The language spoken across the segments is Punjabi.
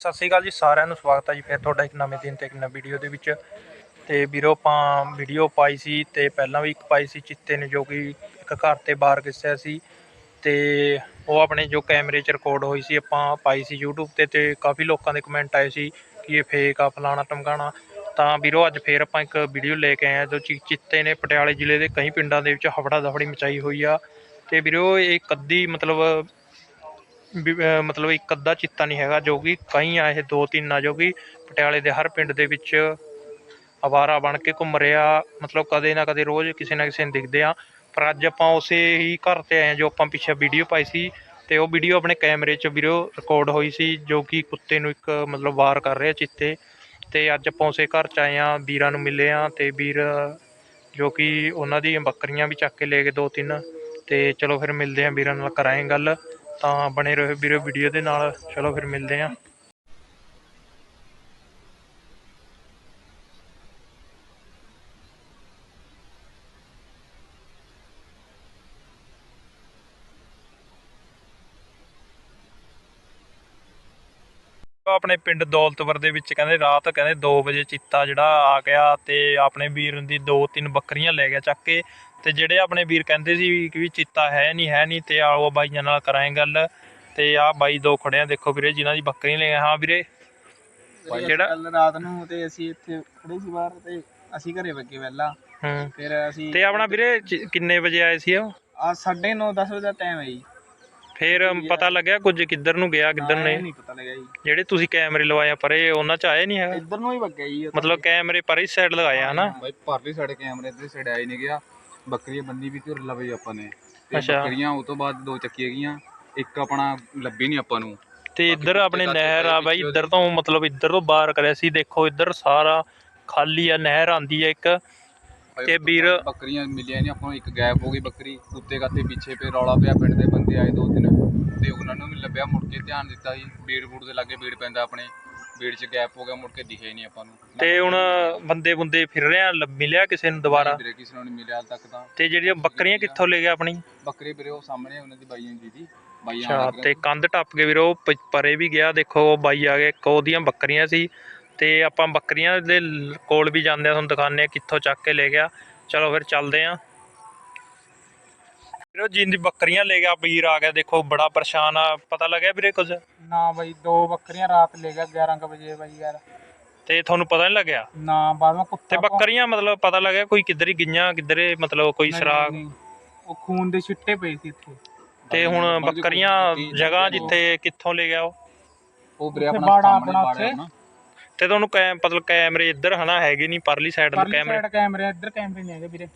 ਸਤਿ ਸ਼੍ਰੀ ਅਕਾਲ ਜੀ, ਸਾਰਿਆਂ ਨੂੰ ਸਵਾਗਤ ਹੈ ਜੀ ਫਿਰ ਤੁਹਾਡਾ ਇੱਕ ਨਵੇਂ ਦਿਨ ਤੇ ਇੱਕ ਨਵੀਂ ਵੀਡੀਓ ਦੇ ਵਿੱਚ। ਤੇ ਵੀਰੋ, ਆਪਾਂ ਵੀਡੀਓ ਪਾਈ ਸੀ ਤੇ ਪਹਿਲਾਂ ਵੀ ਇੱਕ ਪਾਈ ਸੀ, ਚਿੱਤੇ ਨੇ ਜੋ ਕਿ ਇੱਕ ਘਰ ਤੇ ਬਾਹਰ ਕਿਸਿਆ ਸੀ। ਤੇ ਉਹ ਆਪਣੇ ਜੋ ਕੈਮਰੇ 'ਚ ਰਿਕਾਰਡ ਹੋਈ ਸੀ, ਆਪਾਂ ਪਾਈ ਸੀ YouTube ਤੇ ਤੇ ਕਾਫੀ ਲੋਕਾਂ ਦੇ ਕਮੈਂਟ ਆਏ ਸੀ ਕਿ ਇਹ ਫੇਕ ਆ, ਫਲਾਣਾ ਟਮਕਾਣਾ ਤਾਂ ਵੀਰੋ, ਅੱਜ ਫੇਰ ਆਪਾਂ ਇੱਕ ਵੀਡੀਓ ਲੈ ਕੇ ਆਏ ਹਾਂ, ਜੋ ਚੀ- ਚਿੱਤੇ ਨੇ ਪਟਿਆਲੇ ਜ਼ਿਲ੍ਹੇ ਦੇ ਕਈ ਪਿੰਡਾਂ ਦੇ ਵਿੱਚ ਹਫੜਾ ਦਫੜੀ ਮਚਾਈ ਹੋਈ ਆ। ਤੇ ਵੀਰੋ, ਇਹ ਕੱਦੀ ਮਤਲਬ ਮਤਲਬ ਇੱਕ ਅੱਧਾ ਚਿੱਤਾ ਨਹੀਂ ਹੈਗਾ, ਜੋ ਕਿ ਕਈ ਆ ਇਹ ਦੋ ਤਿੰਨ ਆ, ਜੋ ਕਿ ਪਟਿਆਲੇ ਦੇ ਹਰ ਪਿੰਡ ਦੇ ਵਿੱਚ ਅਵਾਰਾ ਬਣ ਕੇ ਘੁੰਮ ਰਿਹਾ। ਮਤਲਬ ਕਦੇ ਨਾ ਕਦੇ ਰੋਜ਼ ਕਿਸੇ ਨਾ ਕਿਸੇ ਨੂੰ ਦਿਖਦੇ ਆ ਪਰ ਅੱਜ ਆਪਾਂ ਉਸੇ ਹੀ ਘਰ ਤੇ ਆਏ ਹਾਂ, ਜੋ ਆਪਾਂ ਪਿੱਛੇ ਵੀਡੀਓ ਪਾਈ ਸੀ ਤੇ ਉਹ ਵੀਡੀਓ ਆਪਣੇ ਕੈਮਰੇ 'ਚ ਵੀਡੀਓ ਰਿਕਾਰਡ ਹੋਈ ਸੀ, ਜੋ ਕਿ ਕੁੱਤੇ ਨੂੰ ਇੱਕ ਮਤਲਬ ਵਾਰ ਕਰ ਰਿਹਾ ਚਿੱਤੇ। ਤੇ ਅੱਜ ਆਪਾਂ ਉਸੇ ਘਰ 'ਚ ਆਏ ਹਾਂ, ਵੀਰਾਂ ਨੂੰ ਮਿਲੇ ਆ ਤੇ ਵੀਰ, ਜੋ ਕਿ ਉਹਨਾਂ ਦੀ ਬੱਕਰੀਆਂ ਵੀ ਚੱਕ ਕੇ ਲੈ ਗਏ ਦੋ ਤਿੰਨ। ਤੇ ਚਲੋ ਫਿਰ ਮਿਲਦੇ ਆ ਵੀਰਾਂ ਨਾਲ, ਕਰਾਂਗੇ ਗੱਲ। ਤਾਂ ਬਣੇ ਰਹੋ ਵੀਰੋ ਵੀਡੀਓ ਦੇ ਨਾਲ। ਚਲੋ ਫਿਰ ਮਿਲਦੇ ਆਂ ਆਪਣੇ ਪਿੰਡ ਦੌਲਤਵਰ ਦੇ ਵਿੱਚ ਕਹਿੰਦੇ ਰਾਤ ਕਹਿੰਦੇ 2 ਵਜੇ ਚੀਤਾ ਜਿਹੜਾ ਆ ਗਿਆ ਤੇ ਆਪਣੇ ਵੀਰ ਦੀ ਦੋ ਤਿੰਨ ਬੱਕਰੀਆਂ ਲੈ ਗਿਆ ਚੱਕ ਕੇ। ਤੇ ਜਿਹੜੇ ਆਪਣੇ ਵੀਰ ਕਹਿੰਦੇ ਸੀ ਕਿ ਵੀ ਚੀਤਾ ਹੈ ਨਹੀਂ ਹੈ ਨਹੀਂ ਤੇ ਆਓ ਬਾਈਆਂ ਨਾਲ ਕਰਾਂਗੇ ਗੱਲ ਤੇ ਆਹ ਬਾਈ ਦੋ ਖੜੇ ਆ ਦੇਖੋ ਵੀਰੇ ਜਿਨ੍ਹਾਂ ਦੀ ਬੱਕਰੀਆਂ ਲੈ ਹਾਂ ਵੀਰੇ। ਜਿਹੜਾ- ਕੱਲ ਰਾਤ ਨੂੰ ਤੇ ਅਸੀਂ ਇੱਥੇ ਖੜੇ ਸੀ ਬਾਹਰ ਤੇ ਅਸੀਂ ਘਰੇ ਬੱਗੇ ਪਹਿਲਾਂ। ਹੂੰ। ਫਿਰ ਅਸੀਂ ਤੇ ਆਪਣਾ ਵੀਰੇ ਚ- ਕਿੰਨੇ ਵਜੇ ਆਏ ਸੀ ਉਹ? ਆ 9:30 10 ਵਜੇ ਦਾ ਟਾਈਮ ਹੈ ਜੀ। ਫਿਰ ਪਤਾ ਲੱਗਿਆ ਕੁਝ ਕਿੱਧਰ ਨੂੰ ਗਿਆ ਕਿੱਧਰ ਇਹ ਨਹੀਂ ਪਤਾ ਲੱਗਿਆ ਜੀ। ਜਿਹੜੇ ਤੁਸੀਂ ਕੈਮਰੇ ਲਵਾਏ ਆ ਪਰੇ ਉਹਨਾਂ ਚ ਆਏ ਨਹੀਂ ਹੈਗਾ? ਇੱਧਰ ਨੂੰ ਹੀ ਬੱਗੇ ਜੀ ਤਾਂ। ਮਤਲਬ ਕੈਮਰੇ ਪਰੇ ਸਾਈਡ ਲਗਾਏ ਆ ਹਨਾ? ਭਾਈ ਪਰਲੀ ਸਾਡੇ ਕੈਮਰੇ ਇੱਧਰ ਸਾਈਡ ਆਈ ਨਹੀਂ ਗਿਆ। ਬੱਕਰੀਆਂ ਬੰਦੀ ਵੀ ਤੇ ਲਵੇ ਆਪਾਂ ਨੇ। ਤੇ ਅੱਛਾ। ਬੱਕਰੀਆਂ ਉਹ ਤੋਂ ਬਾਅਦ ਦੋ ਚੱਕੀਆਂ ਗਈਆਂ ਇੱਕ ਆਪਣਾ ਲੱਭੀ ਨਹੀਂ ਆਪਾਂ ਨੂੰ। ਤੇ ਬਾਕੀ ਇੱਧਰ ਆਪਣੇ ਨਹਿਰ ਆ ਬਾਈ ਪਿੱਛੇ ਇੱਧਰ ਤੋਂ ਮਤਲਬ ਇੱਧਰ ਤੋਂ ਬਾਹਰ ਕਰਿਆ ਸੀ ਦੇਖੋ ਇੱਧਰ ਸਾਰਾ ਖਾਲੀ ਆ ਨਹਿਰ ਆਂਦੀ ਆ ਇੱਕ। ਤੇ ਵੀਰ- ਬੱਕਰੀਆਂ ਮਿਲੀਆਂ ਨਹੀਂ ਆਪਾਂ ਨੂੰ ਇੱਕ ਗੈਪ ਹੋ ਗਈ ਬੱਕਰੀ ਕੁੱਤੇ ਕਾਤੇ ਪਿੱਛੇ ਪੇ ਰੌਲਾ ਪਿਆ ਪਿੰਡ ਦੇ ਬੰਦੇ ਆਏ ਦੋ ਤਿੰਨ। ਤੇ ਉਹਨਾਂ ਨੂੰ ਵੀ ਲੱਭਿਆ ਮੁੜ ਕੇ ਧਿਆਨ ਦਿੱਤਾ ਜੀ ਬੀੜ ਬੂੜ ਦੇ ਲਾਗੇ ਬੀੜ ਪੈਂਦਾ ਆਪਣੇ। ਬੀੜ 'ਚ ਗੈਪ ਹੋ ਗਿਆ ਮੁੜ ਕੇ ਦਿਖੇ ਨਹੀਂ ਆਪਾਂ ਨੂੰ। ਤੇ ਹੁਣ ਬੰਦੇ ਬੁੰਦੇ ਫਿਰ ਰਹੇ ਆ ਮਿਲਿਆ ਕਿਸੇ ਨੂੰ ਦੁਬਾਰਾ? ਵੀਰੇ ਕਿਸੇ ਨੂੰ ਨਹੀਂ ਮਿਲਿਆ ਹਾਲ ਤੱਕ ਤਾਂ। ਤੇ ਜਿਹੜੀਆਂ ਬੱਕਰੀਆਂ ਕਿੱਥੋਂ ਲੈ ਗਿਆ ਆਪਣੀ? ਬੱਕਰੀ ਵੀਰੇ ਉਹ ਸਾਹਮਣੇ ਉਹਨਾਂ ਦੀ ਬਾਈਆਂ ਦੀ ਦੀ ਬਾਈਆਂ ਅੱਛਾ ਤੇ ਕੰਧ ਟੱਪ ਕੇ ਵੀਰ ਪ- ਪਰੇ ਵੀ ਗਿਆ ਦੇਖੋ ਉਹ ਬਾਈ ਆ ਗਏ ਇੱਕ ਉਹਦੀਆਂ ਬੱਕਰੀਆਂ ਸੀ। ਤੇ ਆਪਾਂ ਬੱਕਰੀਆਂ ਦੇ ਲ- ਕੋਲ ਵੀ ਜਾਂਦੇ ਆ ਤੁਹਾਨੂੰ ਦਿਖਾਉਂਦੇ ਆ ਕਿੱਥੋਂ ਚੱਕ ਕੇ ਲੈ ਗਿਆ। ਚਲੋ ਫਿਰ ਚੱਲਦੇ ਆ। ਵੀਰੋ ਜਿੰਦੀ ਬੱਕਰੀਆਂ ਲੈ ਗਿਆ ਵੀਰ ਆ ਗਿਆ ਦੇਖੋ ਬੜਾ ਪਰੇਸ਼ਾਨ ਆ। ਪਤਾ ਲੱਗਿਆ ਵੀਰੇ ਕੁਝ? ਨਾ ਬਾਈ ਦੋ ਬੱਕਰੀਆਂ ਰਾਤ ਲੈ ਗਿਆ 11 ਕੁ ਵਜੇ ਬਾਈ ਯਾਰ। ਤੇ ਤੁਹਾਨੂੰ ਪਤਾ ਨਹੀਂ ਲੱਗਿਆ? ਨਾ ਬਾਅਦ ਵਿੱਚ ਤੇ ਕੁੱਤਾ ਬੱਕਰੀਆਂ ਮਤਲਬ ਪਤਾ ਲੱਗਿਆ ਕੋਈ ਕਿੱਧਰ ਹੀ ਗਈਆਂ ਕਿੱਧਰੇ ਮਤਲਬ ਕੋਈ ਨਹੀਂ, ਸਰਾਗ ਨਹੀਂ, ਉਹ ਖੂਨ ਦੇ ਛਿੱਟੇ ਪਏ ਸੀ ਇੱਥੇ। ਤੇ ਹੁਣ ਬਾਕੀ ਬੱਕਰੀਆਂ ਬਾਕੀ ਜਗ੍ਹਾ ਜਿੱਥੇ ਕਿੱਥੋਂ ਲੈ ਗਿਆ ਉਹ? ਉਹ ਵੀਰੇ ਆਪਣਾ ਬਾੜਾ ਸਾਹਮਣੇ ਆਪਣਾ ਉੱਥੇ। ਤੇ ਤੁਹਾਨੂੰ ਕੈ ਮਤਲਬ ਕੈਮਰੇ ਇੱਧਰ ਹਨਾ ਹੈਗੇ ਨਹੀਂ ਪਰਲੀ ਸਾਈਡ ਨੂੰ ਪਰਲੀ ਕੈਮਰੇ। ਸਾਈਡ ਕੈਮਰੇ ਇੱਧਰ ਕੈਮਰੇ ਨਹੀਂ ਹੈਗੇ ਵੀਰੇ।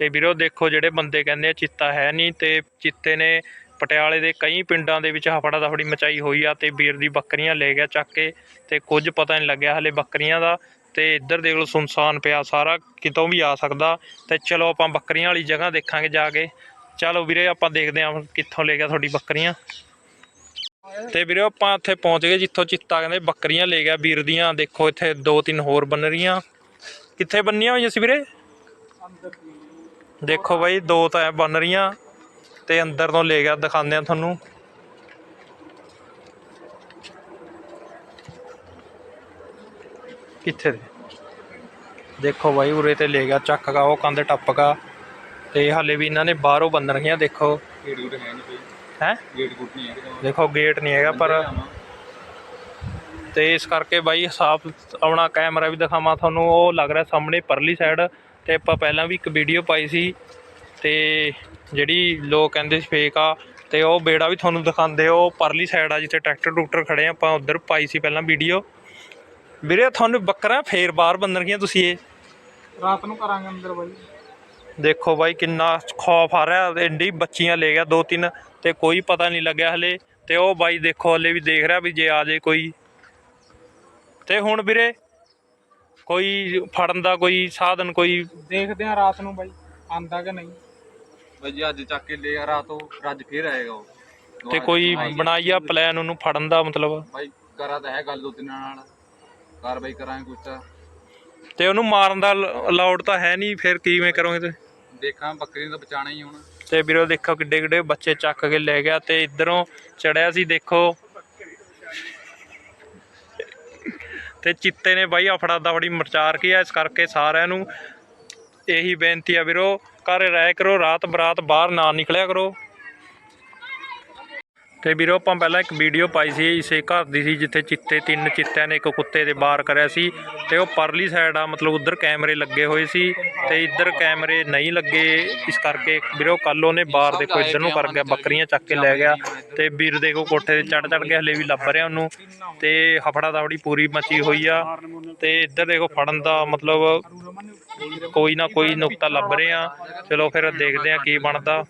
ਤੇ ਵੀਰੋ ਦੇਖੋ ਜਿਹੜੇ ਬੰਦੇ ਕਹਿੰਦੇ ਆ ਚਿੱਤਾ ਹੈ ਨਹੀਂ ਤੇ ਚਿੱਤੇ ਨੇ ਪਟਿਆਲੇ ਦੇ ਕਈ ਪਿੰਡਾਂ ਦੇ ਵਿੱਚ ਹਫੜਾ ਦਫੜੀ ਮਚਾਈ ਹੋਈ ਆ ਤੇ ਵੀਰ ਦੀ ਬੱਕਰੀਆਂ ਲੈ ਗਿਆ ਚੱਕ ਕੇ ਤੇ ਕੁਝ ਪਤਾ ਨਹੀਂ ਲੱਗਿਆ ਹਲੇ ਬੱਕਰੀਆਂ ਦਾ ਤੇ ਇੱਧਰ ਦੇਖ ਲਓ ਸੁਨਸਾਨ ਪਿਆ ਸਾਰਾ, ਕਿਤੋਂ ਵੀ ਆ ਸਕਦਾ ਤੇ ਚਲੋ ਆਪਾਂ ਬੱਕਰੀਆਂ ਵਾਲੀ ਜਗ੍ਹਾ ਦੇਖਾਂਗੇ ਜਾ ਕੇ। ਚਲੋ ਵੀਰੇ ਆਪਾਂ ਦੇਖਦੇ ਹਾਂ ਕਿੱਥੋਂ ਲੈ ਗਿਆ ਤੁਹਾਡੀ ਬੱਕਰੀਆਂ। ਤੇ ਵੀਰੇ ਆਪਾਂ ਇੱਥੇ ਪਹੁੰਚ ਗਏ ਜਿੱਥੋਂ ਚਿੱਤਾ ਕਹਿੰਦੇ ਬੱਕਰੀਆਂ ਲੈ ਗਿਆ ਵੀਰ ਦੀਆਂ। ਦੇਖੋ ਇੱਥੇ ਦੋ ਤਿੰਨ ਹੋਰ ਬੰਨ ਰਹੀਆਂ। ਕਿੱਥੇ ਬੰਨੀਆਂ ਹੋਈਆਂ ਸੀ ਵੀਰੇ? ਦੇਖੋ ਬਾਈ, ਦੋ ਤਾਂ ਐਂ ਬਣ ਰਹੀਆਂ। ਤੇ ਅੰਦਰ ਤੋਂ ਲੈ ਗਿਆ ਦਿਖਾਉਂਦੇ ਆ ਤੁਹਾਨੂੰ। ਕਿੱਥੇ ਦੇ? ਦੇਖੋ ਬਾਈ ਉਰੇ ਤੇ ਲੈ ਗਿਆ ਚੱਕ ਗਾ ਉਹ ਕੰਧ ਟੱਪ ਗਾ। ਤੇ ਹਾਲੇ ਵੀ ਇਹਨਾਂ ਨੇ ਬਾਹਰੋਂ ਬੰਨ ਰਹੀਆਂ ਦੇਖੋ। ਗੇਟ ਗੂਟ ਹੈ ਨਹੀਂ ਕੋਈ ਹੈ? ਗੇਟ ਗੂਟ ਨਹੀਂ ਹੈ ਕਿਤੇ। ਦੇਖੋ ਗੇਟ ਨਹੀਂ ਹੈਗਾ ਪਰ ਤੇ ਇਸ ਕਰਕੇ ਬਾਈ ਸਾਫ਼ ਆਪਣਾ ਕੈਮਰਾ ਵੀ ਦਿਖਾਵਾਂ ਤੁਹਾਨੂੰ। ਉਹ ਲੱਗ ਰਿਹਾ ਸਾਹਮਣੇ ਪਰਲੀ ਸਾਈਡ ਤੇ ਆਪਾਂ ਪਹਿਲਾਂ ਵੀ ਇੱਕ ਵੀਡੀਓ ਪਾਈ ਸੀ। ਤੇ ਜਿਹੜੀ ਲੋਕ ਕਹਿੰਦੇ ਸੀ ਫੇਕ ਆ ਤੇ ਉਹ ਬੇੜਾ ਵੀ ਤੁਹਾਨੂੰ ਦਿਖਾਉਂਦੇ ਉਹ ਪਰਲੀ ਸਾਈਡ ਆ ਜਿੱਥੇ ਟਰੈਕਟਰ ਟਰੂਕਟਰ ਖੜੇ ਆ ਆਪਾਂ ਉਧਰ ਪਾਈ ਸੀ ਪਹਿਲਾਂ ਵੀਡੀਓ ਵੀਰੇ ਤੁਹਾਨੂੰ ਬੱਕਰਾ ਫੇਰ ਬਾਹਰ ਬੰਨਣ ਗਈਆਂ ਤੁਸੀਂ ਇਹ। ਰਾਤ ਨੂੰ ਕਰਾਂਗੇ ਅੰਦਰ ਬਾਈ। ਦੇਖੋ ਬਾਈ ਕਿੰਨਾ ਖੌਫ ਆ ਰਿਹਾ ਐਂਡੀ ਬੱਚੀਆਂ ਲੈ ਗਿਆ ਦੋ ਤਿੰਨ ਤੇ ਕੋਈ ਪਤਾ ਨਹੀਂ ਲੱਗਿਆ ਹਲੇ। ਤੇ ਉਹ ਬਾਈ ਦੇਖੋ ਹਲੇ ਵੀ ਦੇਖ ਰਿਹਾ ਵੀ ਜੇ ਆ ਜੇ ਕੋਈ। ਤੇ ਹੁਣ ਵੀਰੇ ਕੋਈ ਫੜਨ ਦਾ ਕੋਈ ਸਾਧਨ ਕੋਈ ਦੇਖਦੇ ਆ ਰਾਤ ਨੂੰ ਬਾਈ ਆਂਦਾ ਕਿ ਨਹੀਂ। ਬਈ ਜੀ ਅੱਜ ਚੱਕ ਕੇ ਲੈ ਆ ਰਾਤ ਉਹ ਅੱਜ ਫੇਰ ਆਏਗਾ ਉਹ। ਤੇ ਦੁਬਾਰਾ ਕੋਈ ਆਏਗਾ। ਬਣਾਈ ਆ ਪਲਾਨ ਉਹਨੂੰ ਫੜਨ ਦਾ ਮਤਲਬ? ਭਾਈ ਕਰਾ ਤਾਂ ਹੈ ਗੱਲ ਦੋ ਤਿੰਨਾਂ ਨਾਲ। ਕਾਰਵਾਈ ਕਰਾਂਗੇ ਕੁਛ ਤਾਂ। ਤੇ ਉਹਨੂੰ ਮਾਰਨ ਦਾ ਅਲਾਉਡ ਤਾਂ ਹੈ ਨਹੀਂ ਫਿਰ ਕਿਵੇਂ ਕਰੋਗੇ ਤੁਸੀਂ? ਦੇਖਾਂ ਬੱਕਰੀ ਨੂੰ ਤਾਂ ਬਚਾਣਾ ਹੀ ਹੁਣ। ਤੇ ਵੀਰੋ ਦੇਖੋ ਕਿੱਡੇ ਕਿੱਡੇ ਬੱਚੇ ਚੱਕ ਕੇ ਲੈ ਗਿਆ ਤੇ ਇਧਰੋਂ ਚੜਿਆ ਸੀ ਦੇਖੋ। ਤੇ ਚਿੱਤੇ ਨੇ ਬਾਈ ਅਫੜਾ ਦਫੜੀ ਮਚਾਰ ਕੀ ਆ ਇਸ ਕਰਕੇ ਸਾਰਿਆਂ ਨੂੰ ਇਹੀ ਬੇਨਤੀ ਆ ਵੀਰੋ। ਘਰੇ ਰਹਿ ਕਰੋ ਰਾਤ ਬਰਾਤ ਬਾਹਰ ਨਾ ਨਿਕਲਿਆ ਕਰੋ। ਤੇ ਵੀਰੋ, ਆਪਾਂ ਪਹਿਲਾਂ ਇੱਕ ਵੀਡੀਓ ਪਾਈ ਸੀ, ਇਸੇ ਘਰ ਦੀ ਸੀ, ਜਿੱਥੇ ਚਿੱਤੇ ਤਿੰਨ ਚਿੱਤਿਆਂ ਨੇ ਇੱਕ ਕੁੱਤੇ ਦੇ ਬਾਹਰ ਕਰਿਆ ਸੀ ਤੇ ਉਹ ਪਰਲੀ ਸਾਈਡ ਆ, ਮਤਲਬ ਉਧਰ ਕੈਮਰੇ ਲੱਗੇ ਹੋਏ ਸੀ ਤੇ ਇੱਧਰ ਕੈਮਰੇ ਨਹੀਂ ਲੱਗੇ, ਇਸ ਕਰਕੇ ਵੀਰੋ ਕੱਲ ਉਹਨੇ ਬਾਹਰ ਦੇਖੋ, ਇੱਧਰ ਨੂੰ ਕਰ ਗਿਆ, ਬੱਕਰੀਆਂ ਚੱਕ ਕੇ ਲੈ ਗਿਆ ਤੇ ਵੀਰ ਦੇਖੋ, ਕੋਠੇ ਤੇ ਚੜ ਚੜ ਕੇ ਹਲੇ ਵੀ ਲੱਭ ਰਿਹਾ ਉਹਨੂੰ ਤੇ ਹਫੜਾ ਦਫੜੀ ਪੂਰੀ ਮਚੀ ਹੋਈ ਆ ਤੇ ਇੱਧਰ ਦੇਖੋ, ਫੜਨ ਦਾ ਮਤਲਬ ਕੋਈ ਨਾ ਕੋਈ ਨੁਕਤਾ ਲੱਭ ਰਹੇ ਆ। ਚਲੋ, ਫਿਰ ਦੇਖਦੇ ਆ ਕੀ ਬਣਦਾ।